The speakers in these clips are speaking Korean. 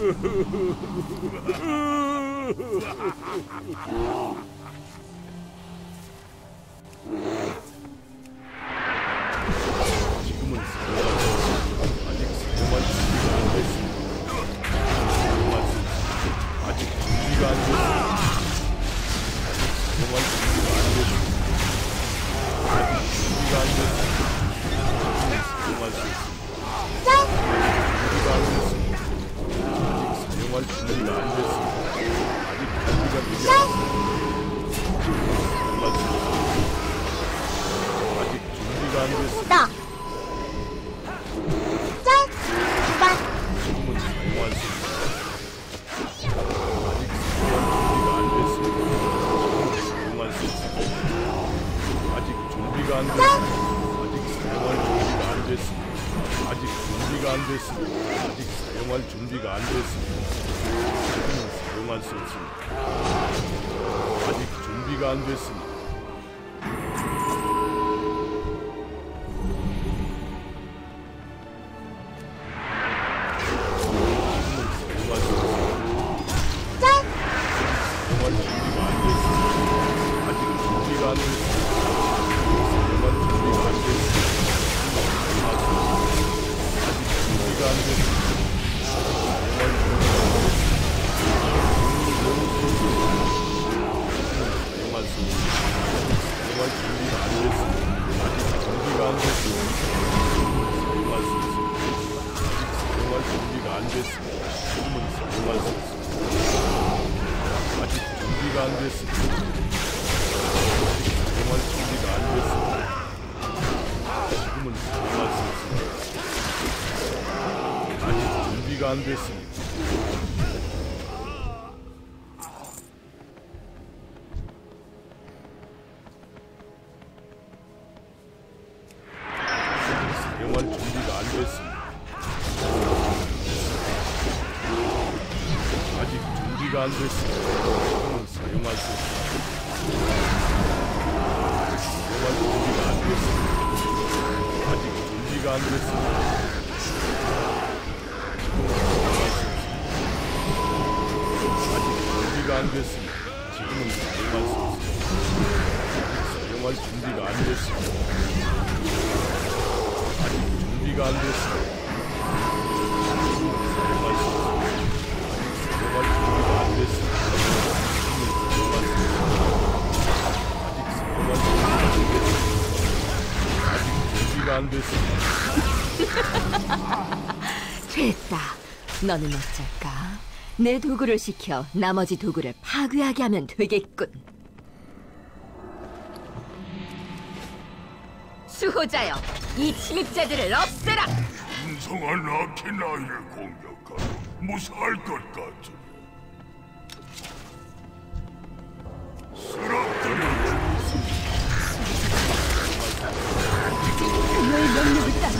Ha ha ha ha! 준비가 안 됐습니다. 됐다. 너는 어쩔까? 내 도구를 시켜 나머지 도구를 파괴하게 하면 되겠군. 수호자여, 이 침입자들을 없애라! 이상한 아키나이를 공격하고 무사할 것 같으니 쓰러뜨려 너의 명령을 따라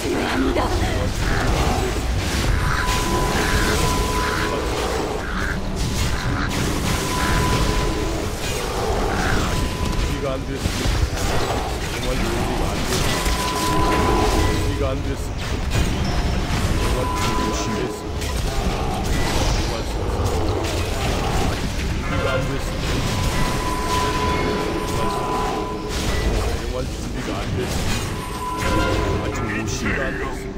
승리합니다. 네가 안 됐어. 정말 네가 안 됐어. 네가 안 됐어. 정말 네가 안 됐어. 네가 안 됐어. 싸워할 준비가 안 됐습니다. 아직 무시가 안 됐어.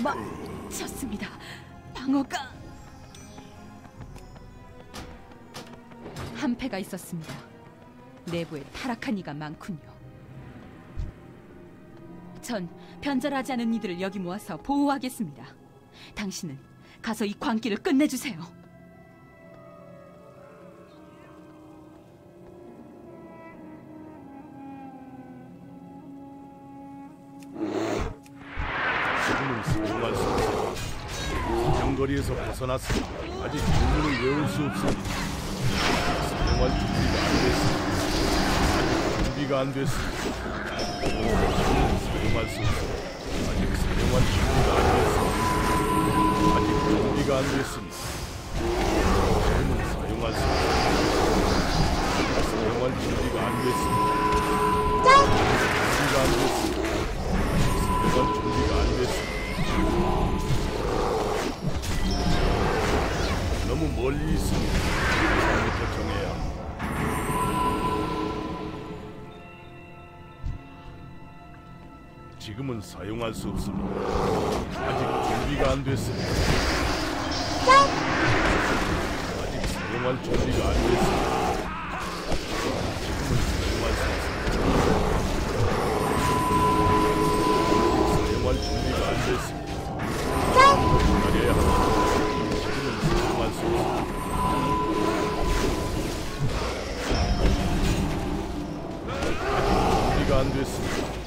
도망쳤습니다. 방어가 한패가 있었습니다. 내부에 타락한 이가 많군요. 전 변절하지 않은 이들을 여기 모아서 보호하겠습니다. 당신은 가서 이 광기를 끝내주세요. 거리에서 벗어났습니다. 아직 주문을 외울 수 없습니다. 사용할 준비가 안 됐습니다. 아직 준비가 안. 지금은 사용할 수 없습니다. 아직 사용할 준비가 안 됐습니다. 아직 준비가 안 됐습니 지금은 사용할 수 없습니다. 아직 준비가 안 됐습니다. 아직 사용할 준비가 안 됐습니다. 안 됐습니다.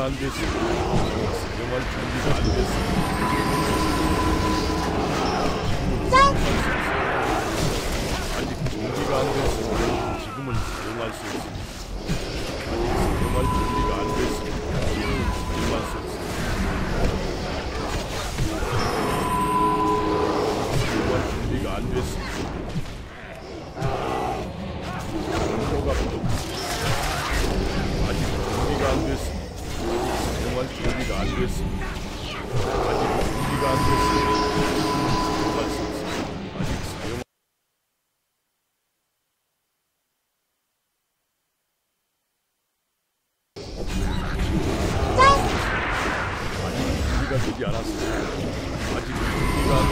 준비가 안 됐습니다. 사용할 준비가 안 됐습니다. 아직 준비가 안 됐습니다. 지금은 사용할 수 있습니다. 아직 사용할 준비가 안. 지금은 사용할 수 없습니다. 사용할 준비가 안 됐습 준비가 안 됐습니다. 아직 준비가 안 됐습니다. 준비가 안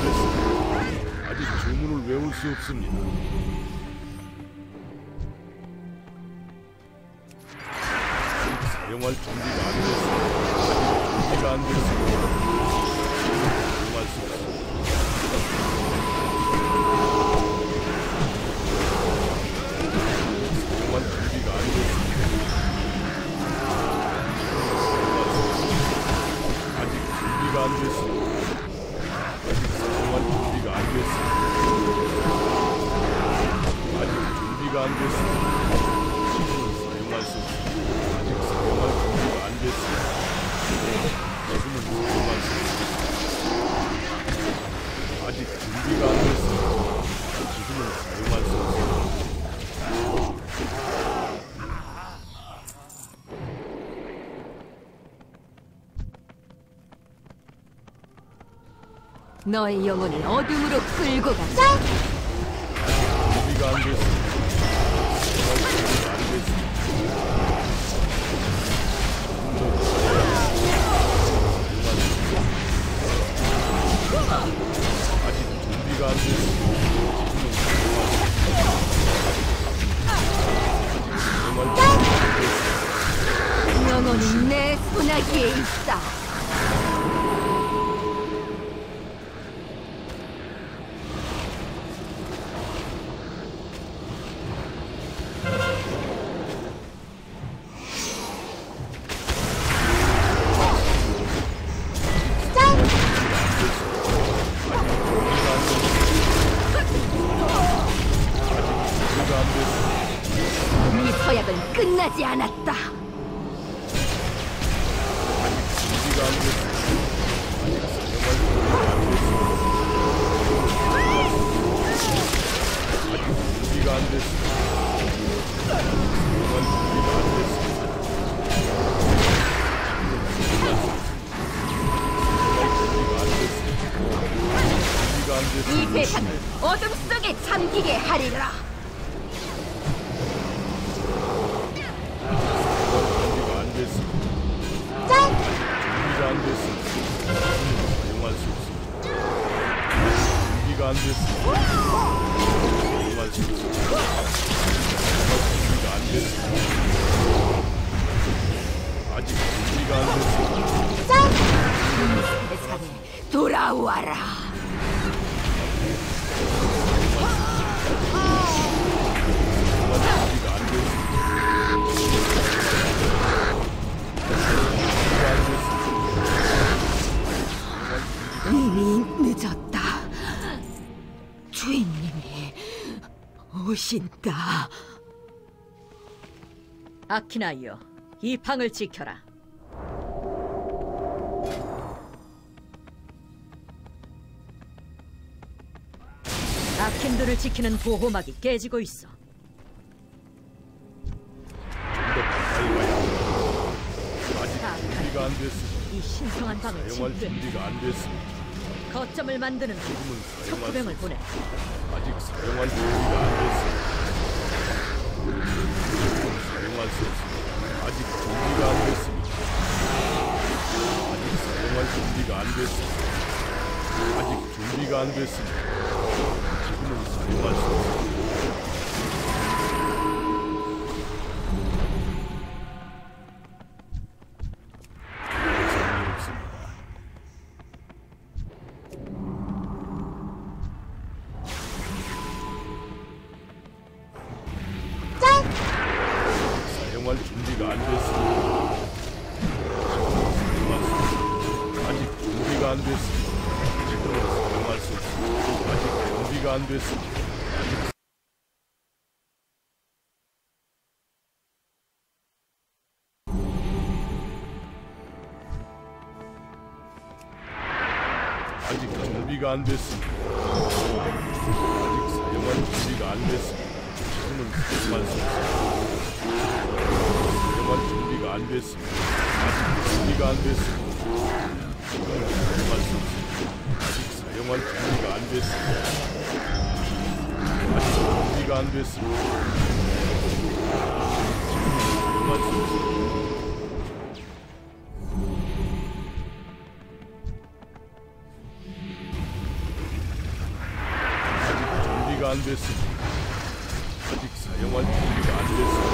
됐습니다. 사용할 준비가. 아 너의 영혼을 어둠으로 끌고 가자. 영혼은 내 소나기에 있어. 안 됐어. 사용할 수 오신다. 아키나이여, 이 방을 지켜라. 아킨들을 지키는 보호막이 깨지고 있어. 아직 준비가 안 됐어. 이 신성한 방을 사용할 준비가 안 됐어. 거점을 만드는 척후병을 없어. 보내. 아직 사용할 준비가 안. 지금은 사용할 수 없어. 아직 준비가 안 됐습니다. 아직 사용할 준비가 안 됐어. 아직 준비가 안 됐습니다. 지금은 사용할 수. 없습니다. 사용할 준비가 안 됐습니다. 아직 준비가 안 됐습니다. 지금은 사용할 수 없습니다. 아직 준비가 안 됐습니다. 아직 준비가 안 됐습니다. 아직 사용할 준비가 안 됐습니다. 지금은 사용할 수 없습니다. 안 됐습니다. 아직 준비가 안 됐습니다. 사용할 수 없습니다. 아직 사용할 준비가 안 됐습니다. 아직 준비가 안 됐습니다. 아직 준비가 안 됐습니다. 아직 사용할 준비가 안 됐습니다.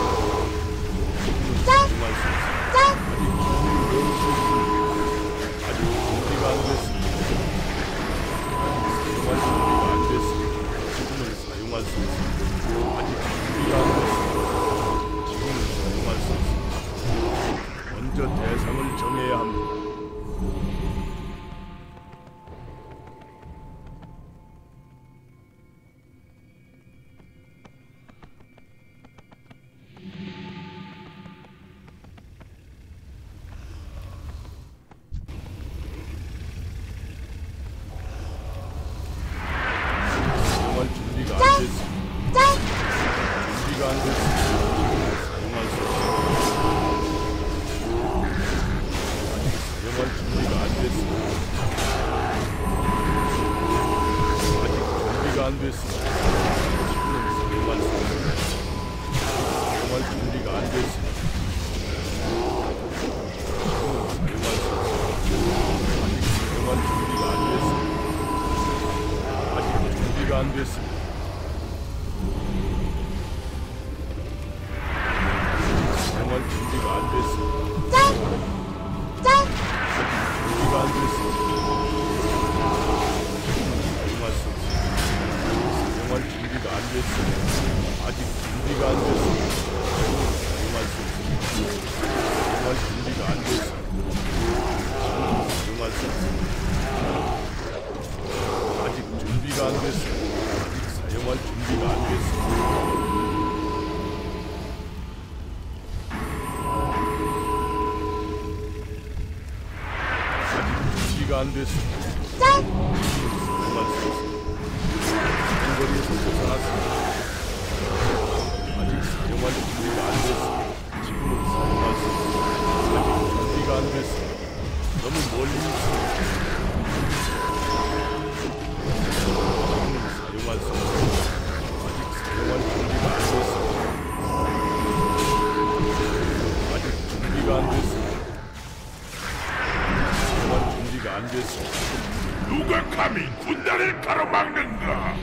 안 됐습니다. 누가 감히 군단을 가로막는가?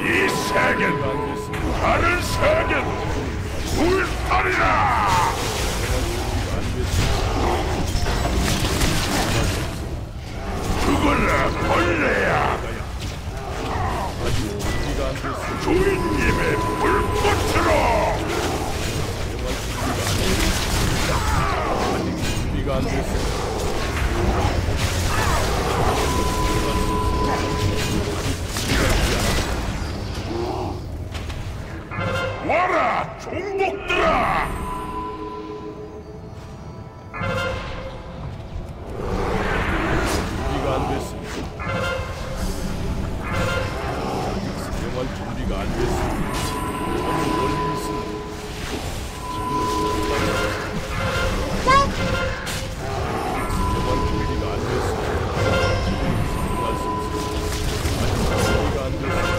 이 세계는. 다른 세계도 불타리라! 죽어라 벌레야! 주인님의 불꽃으로! 준비가 안 됐습니다. 와라 종복들아! 준비가 안 됐습니다. 사용할 준비가 안 됐습니다. 너무 멀리 있습니다.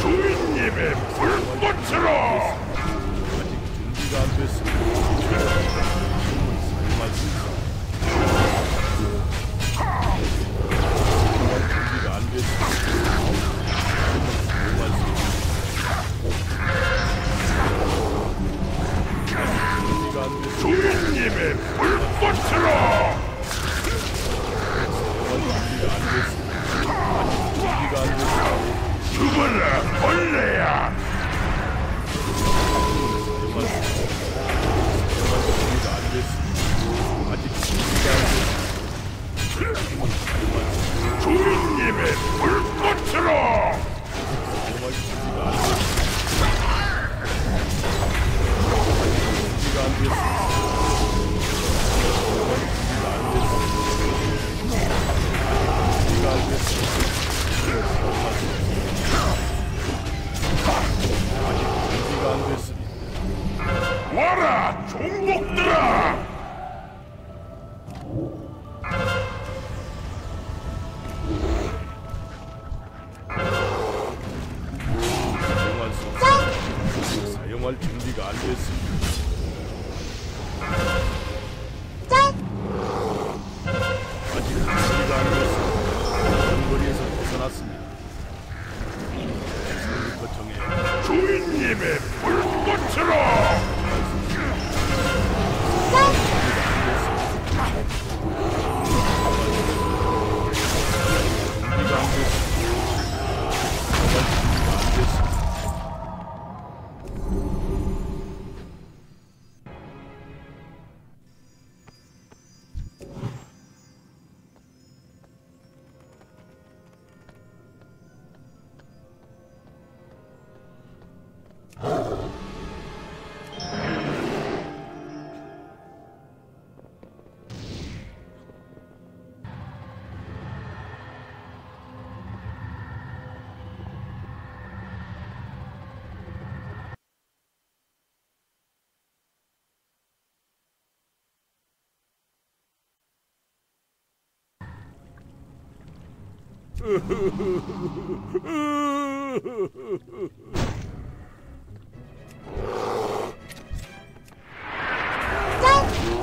주인님의 불꽃으로! 아직 준비가 안 됐습니다. 주인님의 불꽃으로! 죽어라 벌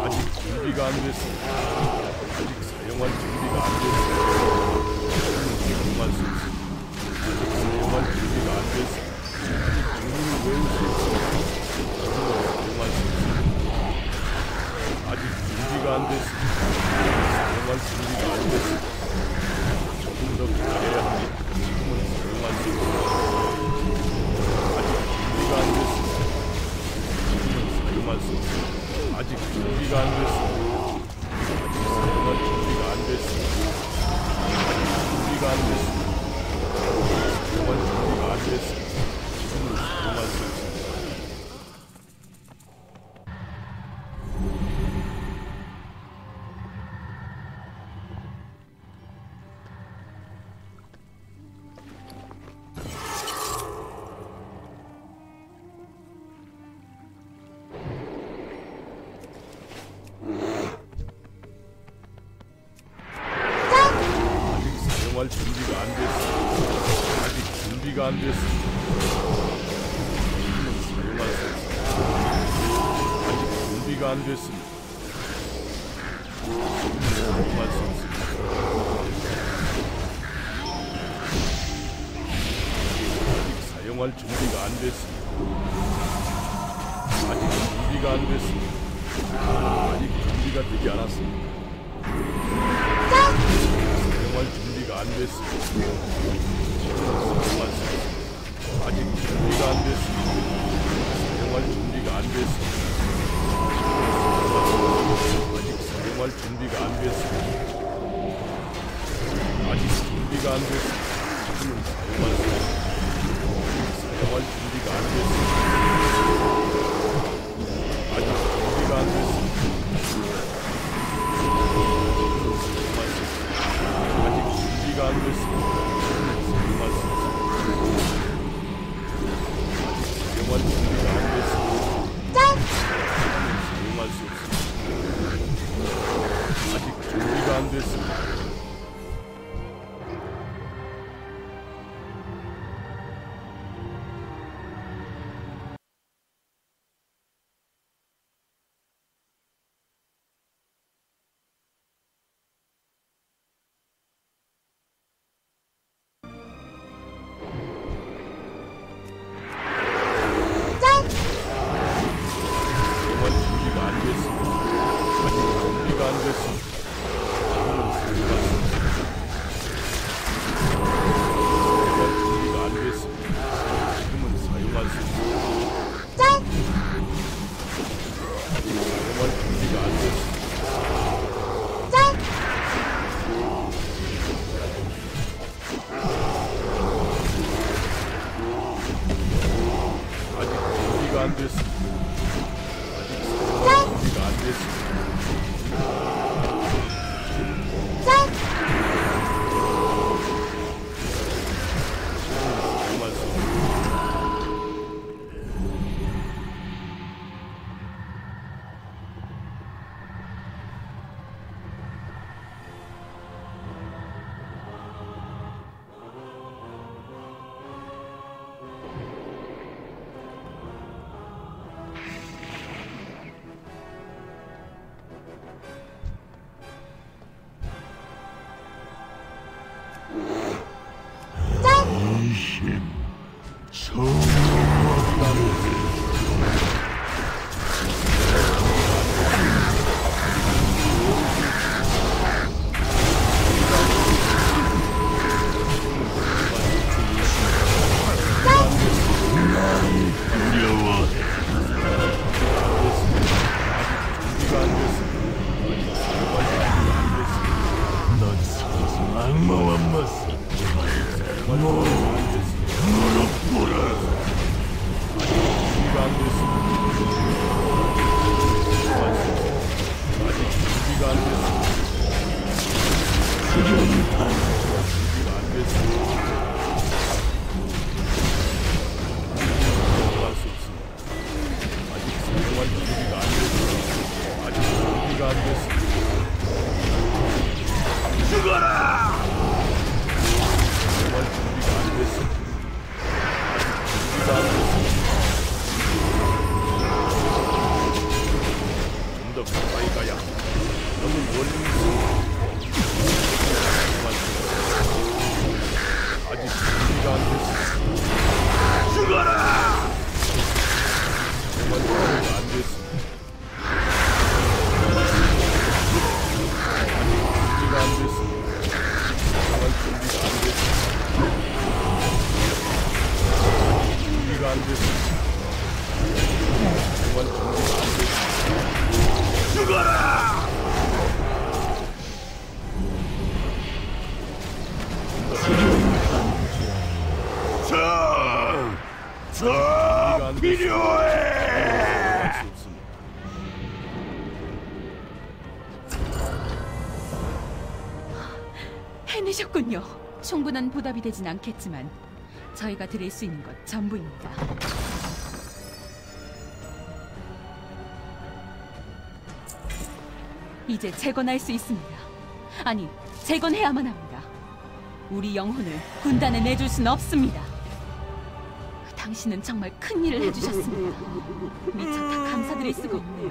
아직 준비가 안 됐습니다. 아직 사용할 준비가 안 됐습니다. 사용할 수 있습니다. 아직 사용할 준비가 안 됐습니다. 아직 주문을 외울 수 있습니다. 사용할 수 있습니다. 아직 준비가 안 됐습니다. 사용할 준비가 안 됐습 더 기다려야 합니다. 지금은 사용할 수 있습니다. 아직 준비가 안 됐습니다. 지금은 사용할 수 없습니다. 아직 준비가 안 됐습니다. 아직 사용할 준비가 안 됐습니다. 아직 준비가 안 됐습니다. 안 됐습니다. 아직 사용할 준비가 안 됐습니다. 아직 준비가 안 됐습니다. 아직 준비가 되지 않았습니다. 사용할 준비가 안 됐습니다. 아직 준비가 안 됐습니다. 사용할 준비가 안 됐습니다. 아직 사용할 준비가 안 됐습니다. 아직 준비가 안 됐습니다. 사용할. 사용할 준비가 안 됐습니다. 아직 준비가 안 됐습니다. 아직 준비가 안 됐습니다. 사용할 사용할 준비가 안 됐습니다. 준비 저, 저 필요해! 해내셨군요. 충분한 보답이 되진 않겠지만 저희가 드릴 수 있는 것 전부입니다. 이제 재건할 수 있습니다. 아니, 재건해야만 합니다. 우리 영혼을 군단에 내줄 수는 없습니다. 당신은 정말 큰 일을 해주셨습니다. 미처 다 감사드릴 수가 없네요.